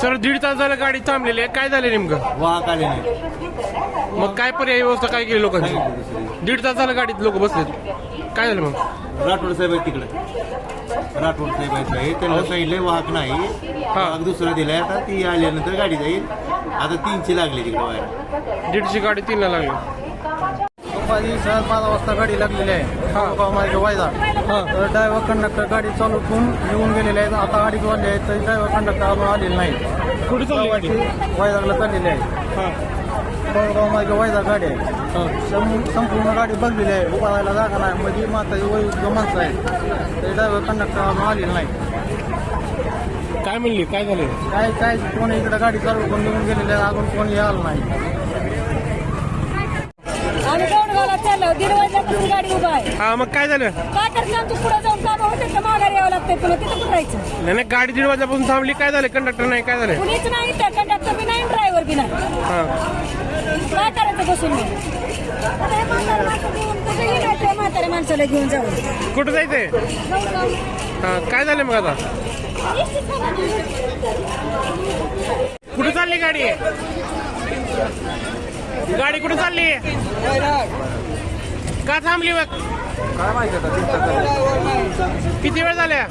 Sir दीड तास झालं गाडी थांबलेली आहे. काय झालं नेमकं? वाहक आले नाही. मग काय पर्याय व्यवस्था काय केली लोकांची? दीड तास झालं गाडीत लोक बसलेत. काय झालं मग? राठोड साहेब आहेत तिकडे. राठोड साहेब आहेत बाई. त्यांना सांगितलंय वाहक नाही. वाहक दुसरं दिलाय. आता ती आल्यानंतर गाडी जाईल. आता तीनशे लागली तिकडे वायर दीडची गाडी तीनला लागली. दुपारी सात बारा वाजता गाडी लागलेली आहे. माझ्या वायदा तर ड्रायव्हर कंडक्टर गाडी चालू करून येऊन गेलेले आहेत. आता अडीच वाजले आहेत तर ड्रायव्हर कंडक्टर अजून आलेले नाही. कुठे गाडी? वायदाला चाललेली आहे. गाव माझ्या वायदा गाडी आहे. संपूर्ण गाडी बघलेली आहे. उभा राहायला जागा नाही. मध्ये माता वय माणसं आहे तर ड्रायव्हर कंडक्टर अजून आलेले नाही. काय म्हणली? काय झालं? काय काय कोण इकडे गाडी चालू करून निघून गेलेले आहे. अजून कोणी आलं नाही. दीड वाजल्यापासून गाडी उभा आहे. हा मग काय झालं? काय करते आमचं पुढे जाऊन काम होते तर माघारी यावं लागतंय पुन्हा तिथं कुठं राहायचं? नाही नाही, गाडी दीड वाजल्यापासून थांबली. काय झालं? कंडक्टर नाही काय झालं? कुणीच नाही तर कंडक्टर बी नाही ड्रायव्हर बी नाही. हा. काय करायचं बसून मी? आता हे म्हातारं माणसं घेऊन कुठेही नाही त्या म्हाताऱ्या माणसाला घेऊन जाऊ. कुठं जायचंय? जाऊ जाऊ. हा काय झालं मग आता? कुठं चालली गाडी? गाडी कुठं चालली? का थांबली बघ? काय माहिती किती वेळ झाल्या?